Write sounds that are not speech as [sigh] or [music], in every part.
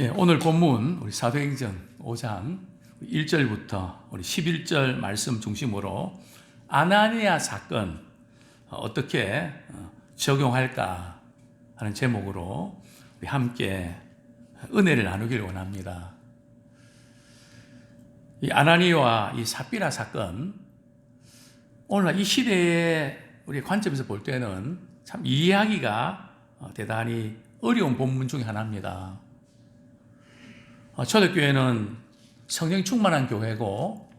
예, 오늘 본문 우리 사도행전 5장 1절부터 우리 11절 말씀 중심으로 아나니아 사건 어, 어떻게 어, 적용할까 하는 제목으로 우리 함께 은혜를 나누기를 원합니다. 이 아나니와 이 사피라 사건 오늘날 이 시대의 우리 관점에서 볼 때는 참 이해하기가 어, 대단히 어려운 본문 중에 하나입니다. 어, 초대교회는 성령 충만한 교회고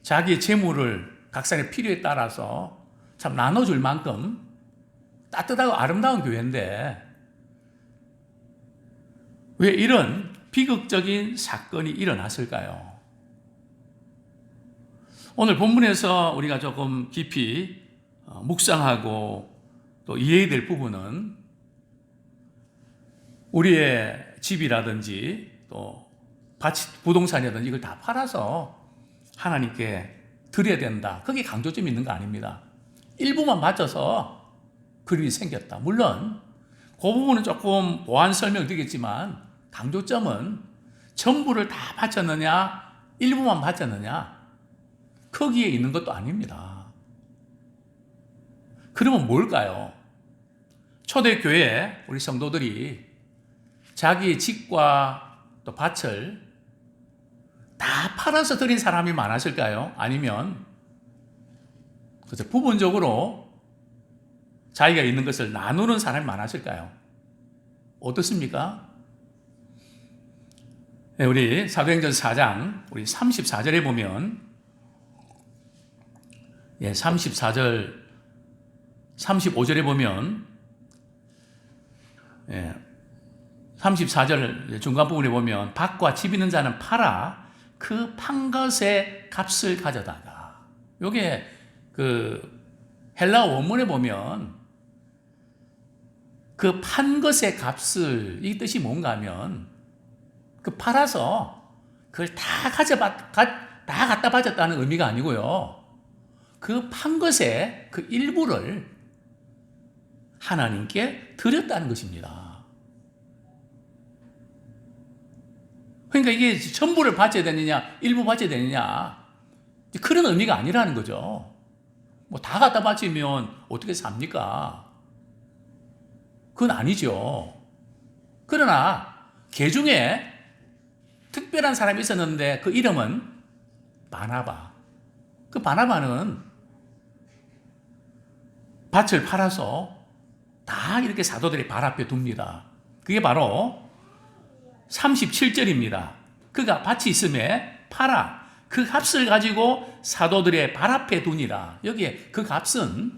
자기의 재물을 각 사람의 필요에 따라서 참 나눠줄 만큼 따뜻하고 아름다운 교회인데 왜 이런 비극적인 사건이 일어났을까요? 오늘 본문에서 우리가 조금 깊이 어, 묵상하고 또 이해해야 될 부분은 우리의 집이라든지 또 부동산이라든지 이걸 다 팔아서 하나님께 드려야 된다. 거기 강조점이 있는 거 아닙니다. 일부만 맞춰서 그림이 생겼다. 물론 그 부분은 조금 보완 설명을 드리겠지만 강조점은 전부를 다 바쳤느냐 일부만 바쳤느냐 거기에 있는 것도 아닙니다. 그러면 뭘까요? 초대교회 우리 성도들이 자기의 집과 또 밭을 다 팔아서 드린 사람이 많았을까요? 아니면 그죠 부분적으로 자기가 있는 것을 나누는 사람이 많았을까요? 어떻습니까? 네, 우리 사도행전 4장 우리 34절에 보면 예, 34절 35절에 보면 예, 34절 중간 부분에 보면 밭과 집 있는 자는 팔아 그 판 것의 값을 가져다가 요게 그 헬라 원문에 보면 그 판 것의 값을 이 뜻이 뭔가 하면 그 팔아서 그걸 다 가져다 다 갖다 바쳤다는 의미가 아니고요. 그 판 것의 그 일부를 하나님께 드렸다는 것입니다. 그러니까 이게 전부를 바쳐야 되느냐, 일부 바쳐야 되느냐, 그런 의미가 아니라는 거죠. 뭐 다 갖다 바치면 어떻게 삽니까? 그건 아니죠. 그러나, 개 중에 특별한 사람이 있었는데 그 이름은 바나바. 그 바나바는 밭을 팔아서 다 이렇게 사도들이 발 앞에 둡니다. 그게 바로 37절입니다. 그가 밭이 있음에 팔아 그 값을 가지고 사도들의 발 앞에 두니라. 여기에 그 값은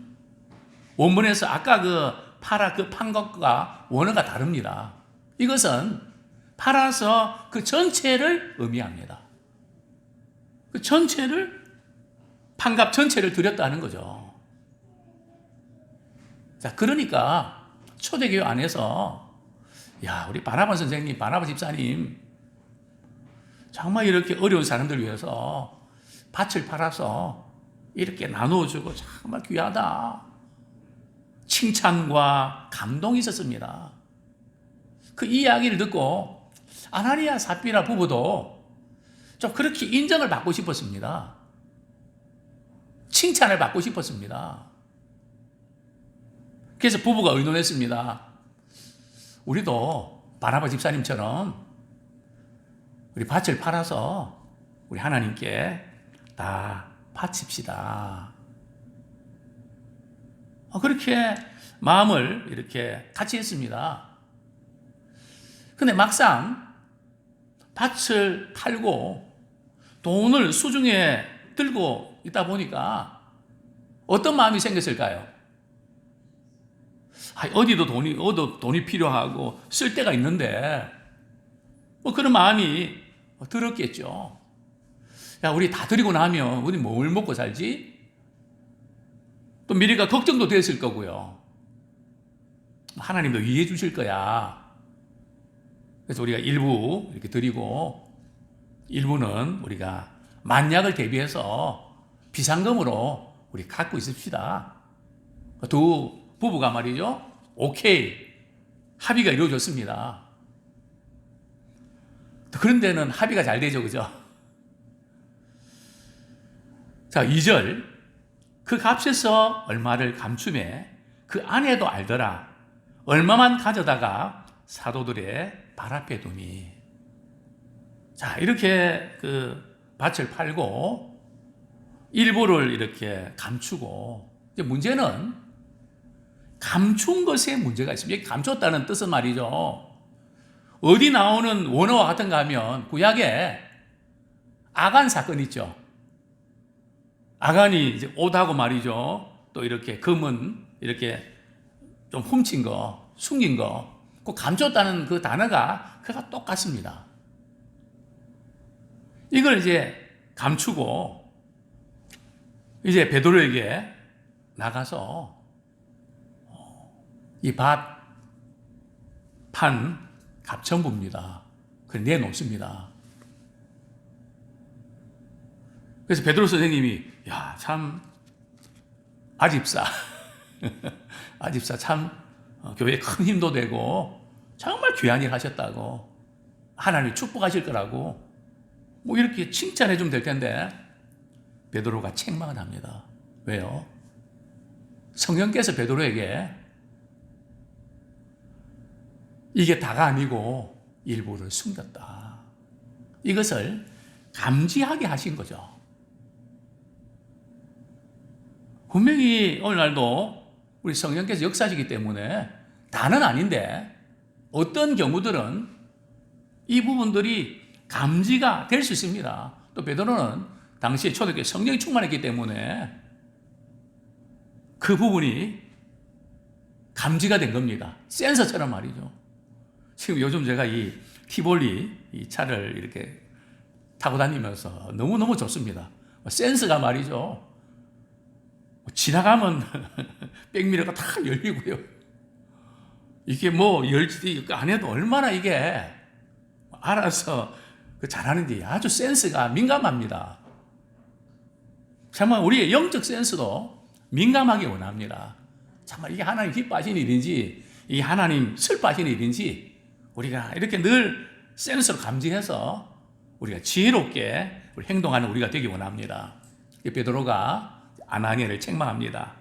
원문에서 아까 그 팔아 그 판 것과 원어가 다릅니다. 이것은 팔아서 그 전체를 의미합니다. 그 전체를 판값 전체를 드렸다는 거죠. 자, 그러니까 초대교회 안에서 야, 우리 바나바 선생님, 바나바 집사님, 정말 이렇게 어려운 사람들 위해서 밭을 팔아서 이렇게 나누어주고 정말 귀하다. 칭찬과 감동이 있었습니다. 그 이야기를 듣고 아나니아 사피라 부부도 좀 그렇게 인정을 받고 싶었습니다. 칭찬을 받고 싶었습니다. 그래서 부부가 의논했습니다. 우리도 바나바 집사님처럼 우리 밭을 팔아서 우리 하나님께 다 바칩시다. 어, 그렇게 마음을 이렇게 같이 했습니다. 근데 막상 밭을 팔고 돈을 수중에 들고 있다 보니까 어떤 마음이 생겼을까요? 어디도 돈이, 어디 돈이 필요하고 쓸 데가 있는데, 뭐 그런 마음이 들었겠죠. 야, 우리 다 드리고 나면 우리 뭘 먹고 살지? 또 미래가 걱정도 됐을 거고요. 하나님도 이해해 주실 거야. 그래서 우리가 일부 이렇게 드리고, 일부는 우리가 만약을 대비해서 비상금으로 우리 갖고 있읍시다. 두 부부가 말이죠. 오케이. 합의가 이루어졌습니다. 또 그런 데는 합의가 잘 되죠, 그죠? 자, 2절. 그 값에서 얼마를 감춤해 그 아내도 알더라. 얼마만 가져다가 사도들의 발 앞에 두니. 자, 이렇게 그 밭을 팔고 일부를 이렇게 감추고 문제는 감춘 것에 문제가 있습니다. 감췄다는 뜻은 말이죠. 어디 나오는 원어와 같은가 하면 구약에 아간 사건 있죠. 아간이 이제 옷하고 말이죠. 또 이렇게 금은 이렇게 좀 훔친 거, 숨긴 거, 그 감췄다는 그 단어가 그가 똑같습니다. 이걸 이제 감추고 이제 베드로에게 나가서 이 밭 판 갑천부입니다. 그 내놓습니다. 그래서 베드로 선생님이 야 참 아집사 [laughs] 아집사 참 어, 교회에 큰 힘도 되고 정말 귀한 일 하셨다고 하나님이 축복하실 거라고 뭐 이렇게 칭찬해 주면 될 텐데 베드로가 책망을 합니다. 왜요? 성령께서 베드로에게 이게 다가 아니고 일부를 숨겼다. 이것을 감지하게 하신 거죠. 분명히 오늘날도 우리 성령께서 역사하시기 때문에 다는 아닌데 어떤 경우들은 이 부분들이 감지가 될 수 있습니다. 또 베드로는 당시에 초대교회 성령이 충만했기 때문에 그 부분이 감지가 된 겁니다. 센서처럼 말이죠. 지금 요즘 제가 이 티볼리 이 차를 이렇게 타고 다니면서 너무너무 좋습니다. 센스가 말이죠. 뭐 지나가면 [laughs] 백미러가 다 열리고요. 이게 뭐 열지 안 해도 얼마나 이게 알아서 그 잘하는지 아주 센스가 민감합니다. 정말 우리의 영적 센스도 민감하게 원합니다. 정말 이게 하나님 기뻐하시는 일인지, 이게 하나님 슬퍼하시는 일인지, 우리가 이렇게 늘 센스로 감지해서 우리가 지혜롭게 행동하는 우리가 되기 원합니다. 베드로가 아나니아를 책망합니다.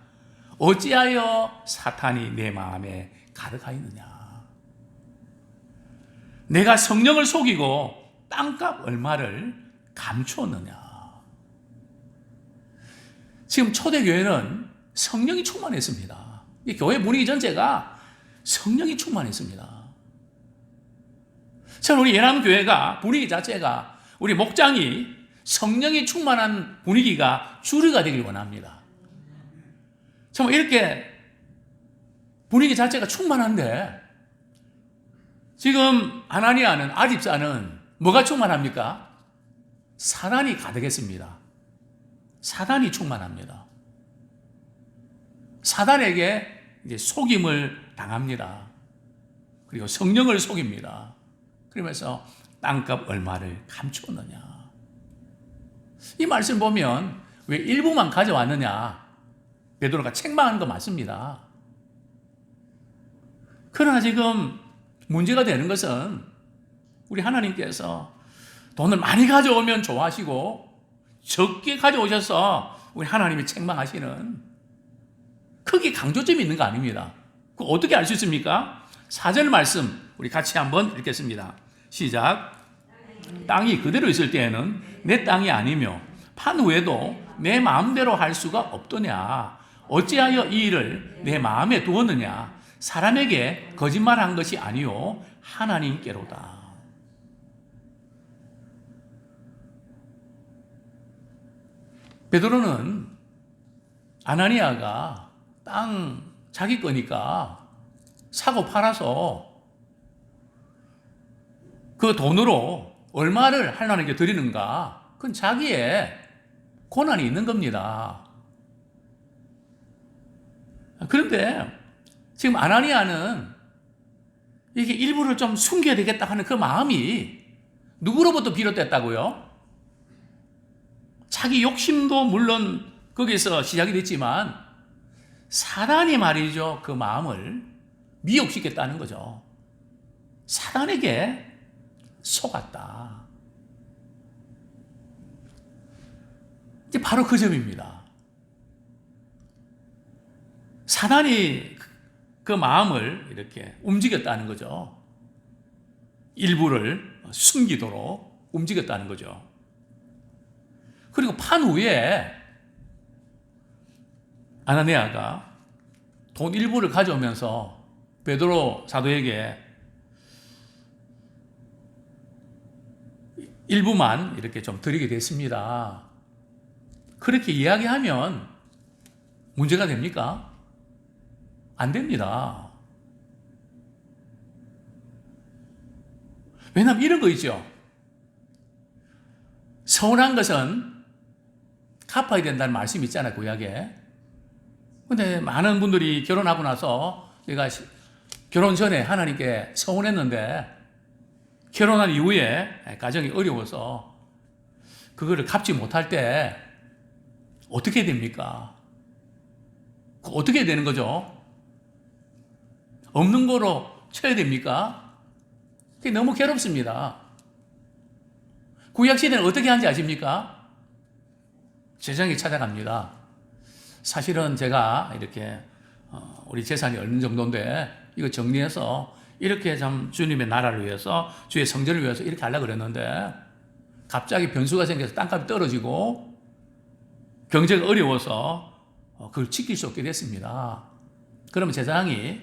어찌하여 사탄이 내 마음에 가득하였느냐? 내가 성령을 속이고 땅값 얼마를 감추었느냐? 지금 초대교회는 성령이 충만했습니다. 이 교회 분위기 전체가 성령이 충만했습니다. 저는 우리 예남교회가 분위기 자체가 우리 목장이 성령이 충만한 분위기가 주류가 되길 원합니다. 정말 이렇게 분위기 자체가 충만한데 지금 아나니아는 아집사는 뭐가 충만합니까? 사단이 가득했습니다. 사단이 충만합니다. 사단에게 이제 속임을 당합니다. 그리고 성령을 속입니다. 그러면서 땅값 얼마를 감추었느냐. 이 말씀 보면 왜 일부만 가져왔느냐. 베드로가 책망하는 거 맞습니다. 그러나 지금 문제가 되는 것은 우리 하나님께서 돈을 많이 가져오면 좋아하시고 적게 가져오셔서 우리 하나님이 책망하시는 크게 강조점이 있는 거 아닙니다. 그 어떻게 알 수 있습니까? 사절 말씀 우리 같이 한번 읽겠습니다. 시작. 땅이 그대로 있을 때에는 내 땅이 아니며 판 후에도 내 마음대로 할 수가 없더냐. 어찌하여 이 일을 내 마음에 두었느냐. 사람에게 거짓말한 것이 아니요 하나님께로다. 베드로는 아나니아가 땅 자기 거니까 사고 팔아서 그 돈으로 얼마를 하나님께 드리는가? 그건 자기의 고난이 있는 겁니다. 그런데 지금 아나니아는 이게 일부를 좀 숨겨야 되겠다 하는 그 마음이 누구로부터 비롯됐다고요? 자기 욕심도 물론 거기서 시작이 됐지만 사단이 말이죠. 그 마음을 미혹시켰다는 거죠. 사단에게 속았다. 이제 바로 그 점입니다. 사단이 그 마음을 이렇게 움직였다는 거죠. 일부를 숨기도록 움직였다는 거죠. 그리고 판 후에 아나니아가 돈 일부를 가져오면서 베드로 사도에게 일부만 이렇게 좀 드리게 됐습니다. 그렇게 이야기하면 문제가 됩니까? 안 됩니다. 왜냐하면 이런 거 있죠. 서운한 것은 갚아야 된다는 말씀이 있잖아요, 구약에. 근데 많은 분들이 결혼하고 나서 내가 시- 결혼 전에 하나님께 서운했는데 결혼한 이후에 가정이 어려워서 그거를 갚지 못할 때 어떻게 됩니까? 그 어떻게 되는 거죠? 없는 거로 쳐야 됩니까? 그게 너무 괴롭습니다. 구약시대는 어떻게 하는지 아십니까? 재정이 찾아갑니다. 사실은 제가 이렇게 어, 우리 재산이 어느 정도인데 이거 정리해서 이렇게 참 주님의 나라를 위해서 주의 성전을 위해서 이렇게 하려고 그랬는데 갑자기 변수가 생겨서 땅값이 떨어지고 경제가 어려워서 어, 그걸 지킬 수 없게 됐습니다. 그러면 재상이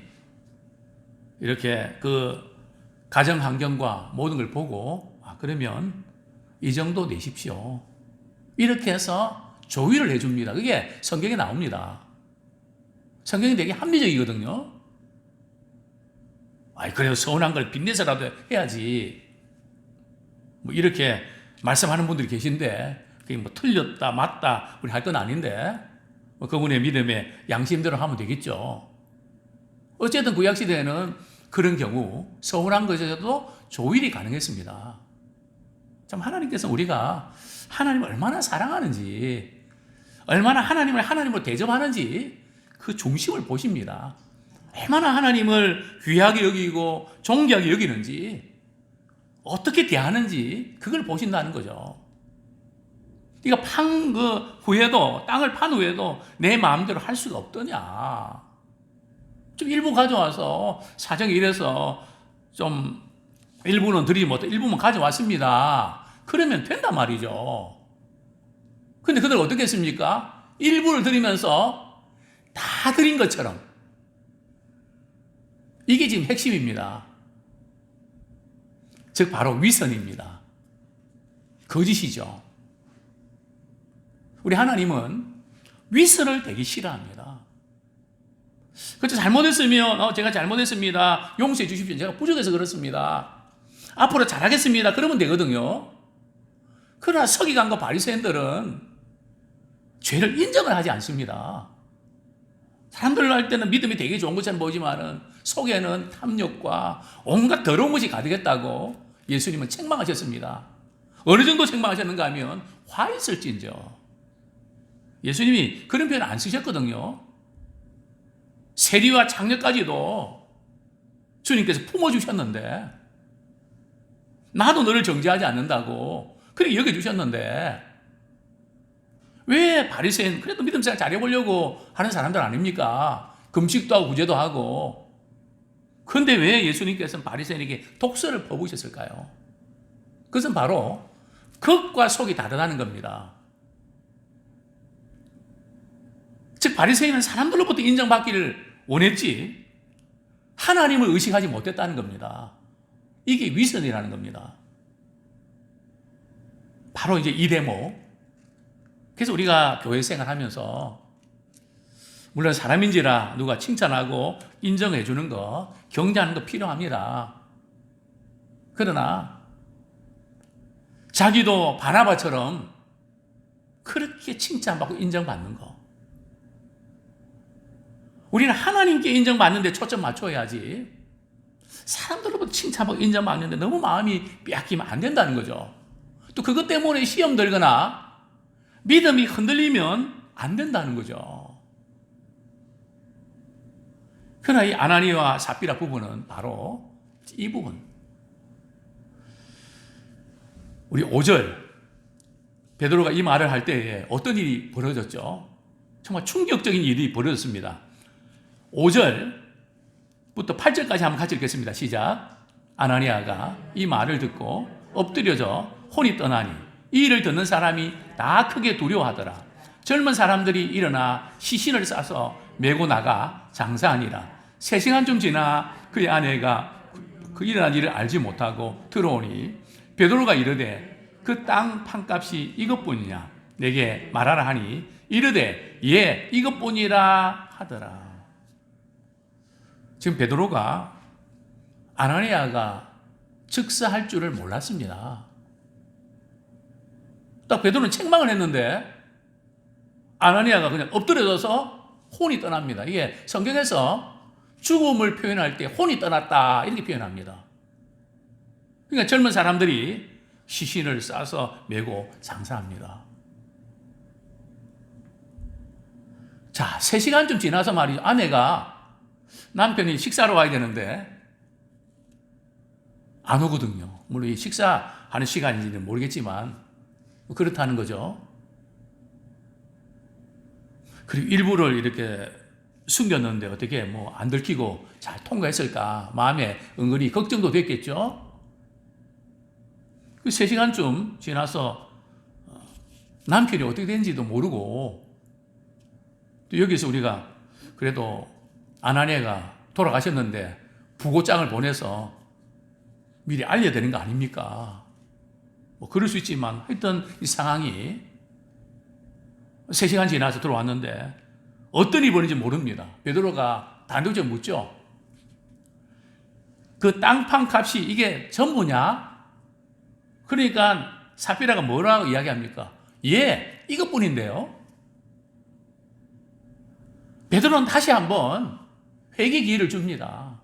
이렇게 그 가정 환경과 모든 걸 보고 아 그러면 이 정도 내십시오. 이렇게 해서 조의를 해줍니다. 그게 성경에 나옵니다. 성경이 되게 합리적이거든요. 아이, 그래도 서운한 걸 빚내서라도 해야지. 뭐 이렇게 말씀하는 분들이 계신데, 그게 뭐 틀렸다, 맞다, 우리 할 건 아닌데, 뭐 그분의 믿음에 양심대로 하면 되겠죠. 어쨌든 구약시대에는 그런 경우, 서운한 것에서도 조율이 가능했습니다. 참, 하나님께서 우리가 하나님을 얼마나 사랑하는지, 얼마나 하나님을 하나님으로 대접하는지 그 중심을 보십니다. 얼마나 하나님을 귀하게 여기고 존귀하게 여기는지 어떻게 대하는지 그걸 보신다는 거죠. 네가 판 그 후에도 땅을 판 후에도 내 마음대로 할 수가 없더냐. 좀 일부 가져와서 사정이 이래서 좀 일부는 드리지 못해 일부만 가져왔습니다. 그러면 된단 말이죠. 근데 그들 어떻게 했습니까? 일부를 드리면서 다 드린 것처럼. 이게 지금 핵심입니다. 즉, 바로 위선입니다. 거짓이죠. 우리 하나님은 위선을 되게 싫어합니다. 그렇죠. 잘못했으면, 어, 제가 잘못했습니다. 용서해 주십시오. 제가 부족해서 그렇습니다. 앞으로 잘하겠습니다. 그러면 되거든요. 그러나 서기관과 바리새인들은 죄를 인정을 하지 않습니다. 사람들로 할 때는 믿음이 되게 좋은 것처럼 보이지만은 속에는 탐욕과 온갖 더러운 것이 가득했다고 예수님은 책망하셨습니다. 어느 정도 책망하셨는가 하면 화 있을진저. 예수님이 그런 표현 안 쓰셨거든요. 세리와 장녀까지도 주님께서 품어주셨는데 나도 너를 정죄하지 않는다고 그렇게 여겨주셨는데 왜 바리새인 그래도 믿음 생활 잘해보려고 하는 사람들 아닙니까? 금식도 하고 구제도 하고 그런데 왜 예수님께서는 바리새인에게 독서를 퍼부으셨을까요? 그것은 바로 겉과 속이 다르다는 겁니다. 즉 바리새인은 사람들로부터 인정받기를 원했지 하나님을 의식하지 못했다는 겁니다. 이게 위선이라는 겁니다. 바로 이제 이 대목. 그래서 우리가 교회 생활하면서 물론 사람인지라 누가 칭찬하고 인정해 주는 거, 경계하는 거 필요합니다. 그러나 자기도 바나바처럼 그렇게 칭찬받고 인정받는 거. 우리는 하나님께 인정받는데 초점 맞춰야지. 사람들로부터 칭찬받고 인정받는데 너무 마음이 빼앗기면 안 된다는 거죠. 또 그것 때문에 시험 들거나 믿음이 흔들리면 안 된다는 거죠. 그러나 이 아나니와 사피라 부분은 바로 이 부분. 우리 5절 베드로가 이 말을 할 때에 어떤 일이 벌어졌죠? 정말 충격적인 일이 벌어졌습니다. 5절부터 8절까지 한번 같이 읽겠습니다. 시작. 아나니아가 이 말을 듣고 엎드려져 혼이 떠나니 이 일을 듣는 사람이 다 크게 두려워하더라. 젊은 사람들이 일어나 시신을 싸서 메고 나가 장사하니라. 세 시간쯤 지나 그의 아내가 그- 그 일어난 일을 알지 못하고 들어오니 베드로가 이르되 그 땅 판값이 이것뿐이냐 내게 말하라 하니 이르되 예 이것뿐이라 하더라. 지금 베드로가 아나니아가 즉사할 줄을 몰랐습니다. 딱 베드로는 책망을 했는데 아나니아가 그냥 엎드려져서 혼이 떠납니다. 이게 성경에서 죽음을 표현할 때 혼이 떠났다 이렇게 표현합니다. 그러니까 젊은 사람들이 시신을 싸서 메고 장사합니다. 자, 3시간쯤 지나서 말이죠. 아내가 남편이 식사로 와야 되는데 안 오거든요. 물론 이 식사하는 시간인지는 모르겠지만 그렇다는 거죠. 그리고 일부를 이렇게 숨겼는데 어떻게 뭐 안 들키고 잘 통과했을까 마음에 은근히 걱정도 됐겠죠. 그 3시간쯤 지나서 어, 남편이 어떻게 된지도 모르고 또 여기서 우리가 그래도 아나니아가 돌아가셨는데 부고장을 보내서 미리 알려야 되는 거 아닙니까? 뭐 그럴 수 있지만 하여튼 이 상황이 3시간 지나서 들어왔는데 어떤 벌어진지 모릅니다. 베드로가 단도직입 묻죠. 그 땅판 값이 이게 전부냐? 그러니까 사피라가 뭐라고 이야기합니까? 예, 이것뿐인데요. 베드로는 다시 한번 회개 기회를 줍니다.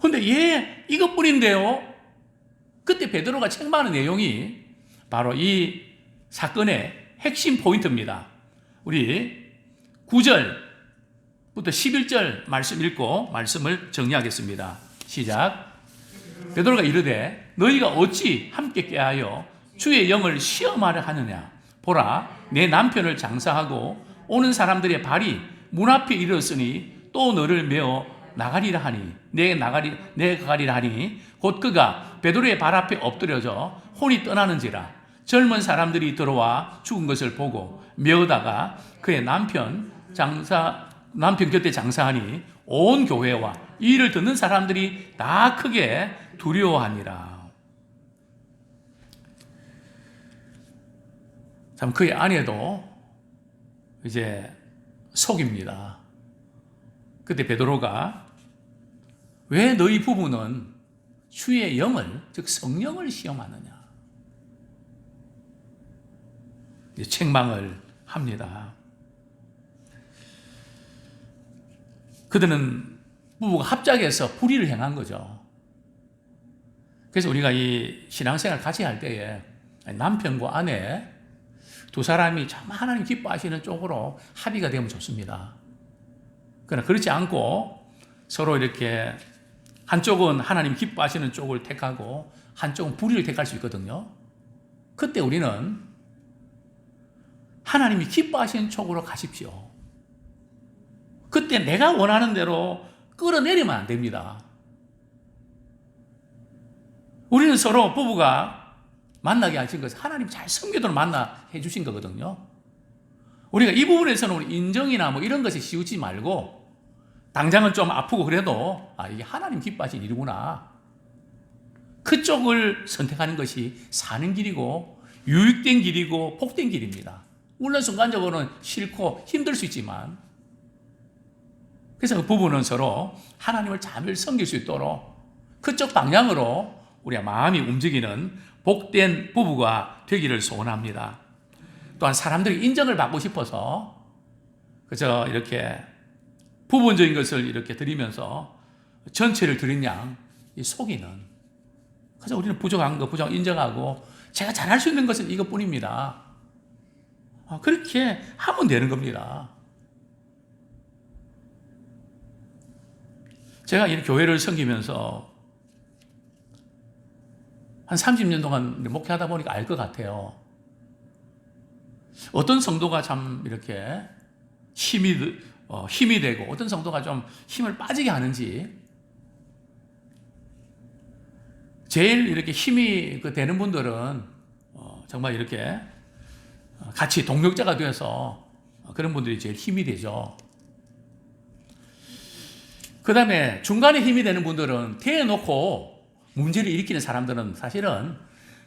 근데 예, 이것뿐인데요. 그때 베드로가 책망하는 내용이 바로 이 사건의 핵심 포인트입니다. 우리 9절부터 11절 말씀 읽고 말씀을 정리하겠습니다. 시작. 베드로가 이르되 너희가 어찌 함께 깨하여 주의 영을 시험하려 하느냐 보라 내 남편을 장사하고 오는 사람들의 발이 문 앞에 이르렀으니 또 너를 메어 나가리라 하니 내 나가리 내 가리라 하니 곧 그가 베드로의 발 앞에 엎드려져 혼이 떠나는지라 젊은 사람들이 들어와 죽은 것을 보고 메어다가 그의 남편 장사 남편 곁에 장사하니 온 교회와 이 일을 듣는 사람들이 다 크게 두려워하니라. 참 그의 아내도 이제 속입니다. 그때 베드로가 왜 너희 부부는 주의 영을 즉 성령을 시험하느냐? 책망을 합니다. 그들은 부부가 합작해서 불의를 행한 거죠. 그래서 우리가 이 신앙생활 같이 할 때에 남편과 아내 두 사람이 참 하나님 기뻐하시는 쪽으로 합의가 되면 좋습니다. 그러나 그렇지 않고 서로 이렇게 한쪽은 하나님 기뻐하시는 쪽을 택하고 한쪽은 불의를 택할 수 있거든요. 그때 우리는 하나님이 기뻐하시는 쪽으로 가십시오. 그때 내가 원하는 대로 끌어내리면 안 됩니다. 우리는 서로 부부가 만나게 하신 것은 하나님 잘 섬기도록 만나 해주신 거거든요. 우리가 이 부분에서는 우리 인정이나 뭐 이런 것에 씌우지 말고 당장은 좀 아프고 그래도 아 이게 하나님 기뻐하신 일이구나. 그쪽을 선택하는 것이 사는 길이고 유익된 길이고 복된 길입니다. 물론 순간적으로는 싫고 힘들 수 있지만 그래서 그 부부는 서로 하나님을 잘 섬길 수 있도록 그쪽 방향으로 우리가 마음이 움직이는 복된 부부가 되기를 소원합니다. 또한 사람들이 인정을 받고 싶어서 그저 이렇게 부분적인 것을 이렇게 드리면서 전체를 드린 양이 속이는 그래서 우리는 부족한 거 부족 인정하고 제가 잘할 수 있는 것은 이것뿐입니다. 아, 그렇게 하면 되는 겁니다. 제가 이 교회를 섬기면서 한 30년 동안 목회하다 보니까 알 것 같아요. 어떤 성도가 참 이렇게 힘이, 드- 어, 힘이 되고 어떤 성도가 좀 힘을 빠지게 하는지 제일 이렇게 힘이 그 되는 분들은 어, 정말 이렇게 어, 같이 동력자가 되어서 어, 그런 분들이 제일 힘이 되죠. 그 다음에 중간에 힘이 되는 분들은 대놓고 문제를 일으키는 사람들은 사실은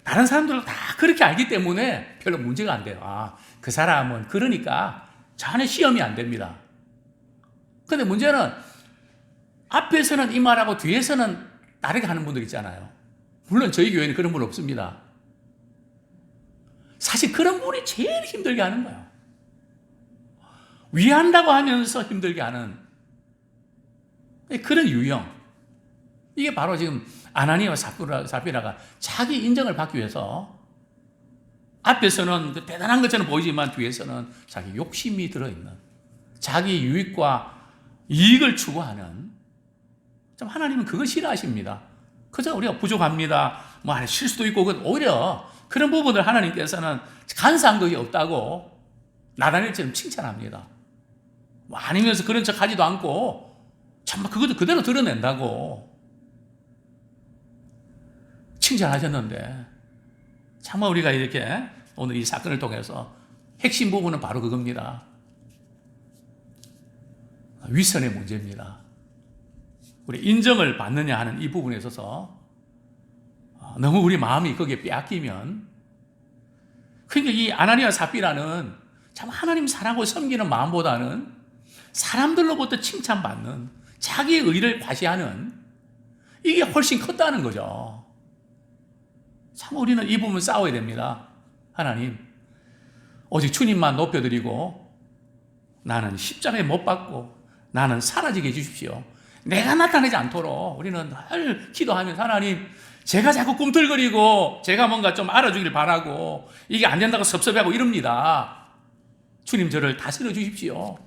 다른 사람들을 다 그렇게 알기 때문에 별로 문제가 안 돼요. 아, 그 사람은 그러니까 전혀 시험이 안 됩니다. 근데 문제는 앞에서는 이 말하고 뒤에서는 다르게 하는 분들 있잖아요. 물론 저희 교회는 그런 분 없습니다. 사실 그런 분이 제일 힘들게 하는 거예요. 위한다고 하면서 힘들게 하는 그런 유형. 이게 바로 지금 아나니와 사피라, 사피라가 자기 인정을 받기 위해서 앞에서는 그 대단한 것처럼 보이지만 뒤에서는 자기 욕심이 들어있는 자기 유익과 이익을 추구하는 좀 하나님은 그걸 싫어하십니다. 그저 우리가 부족합니다. 뭐 안에 실수도 있고 그 오히려 그런 부분을 하나님께서는 간사한 것이 없다고 나다니엘처럼 칭찬합니다. 뭐 아니면서 그런 척 하지도 않고 정말 그것도 그대로 드러낸다고 칭찬하셨는데 정말 우리가 이렇게 오늘 이 사건을 통해서 핵심 부분은 바로 그겁니다. 위선의 문제입니다. 우리 인정을 받느냐 하는 이 부분에 있어서 어, 너무 우리 마음이 거기에 빼앗기면 그러니까 이 아나니아 사피라는 참 하나님 사랑하고 섬기는 마음보다는 사람들로부터 칭찬받는 자기의 의를 과시하는 이게 훨씬 컸다는 거죠. 참 우리는 이 부분 싸워야 됩니다. 하나님, 오직 주님만 높여드리고 나는 십자가에 못 박고 나는 사라지게 해주십시오. 내가 나타내지 않도록 우리는 늘 기도하면서 하나님, 제가 자꾸 꿈틀거리고 제가 뭔가 좀 알아주길 바라고 이게 안 된다고 섭섭해하고 이럽니다. 주님 저를 다스려 주십시오.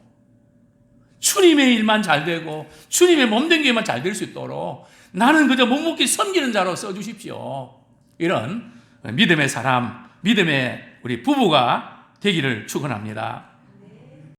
주님의 일만 잘 되고 주님의 몸된 게만 잘 될 수 있도록 나는 그저 묵묵히 섬기는 자로 써 주십시오. 이런 믿음의 사람, 믿음의 우리 부부가 되기를 축원합니다.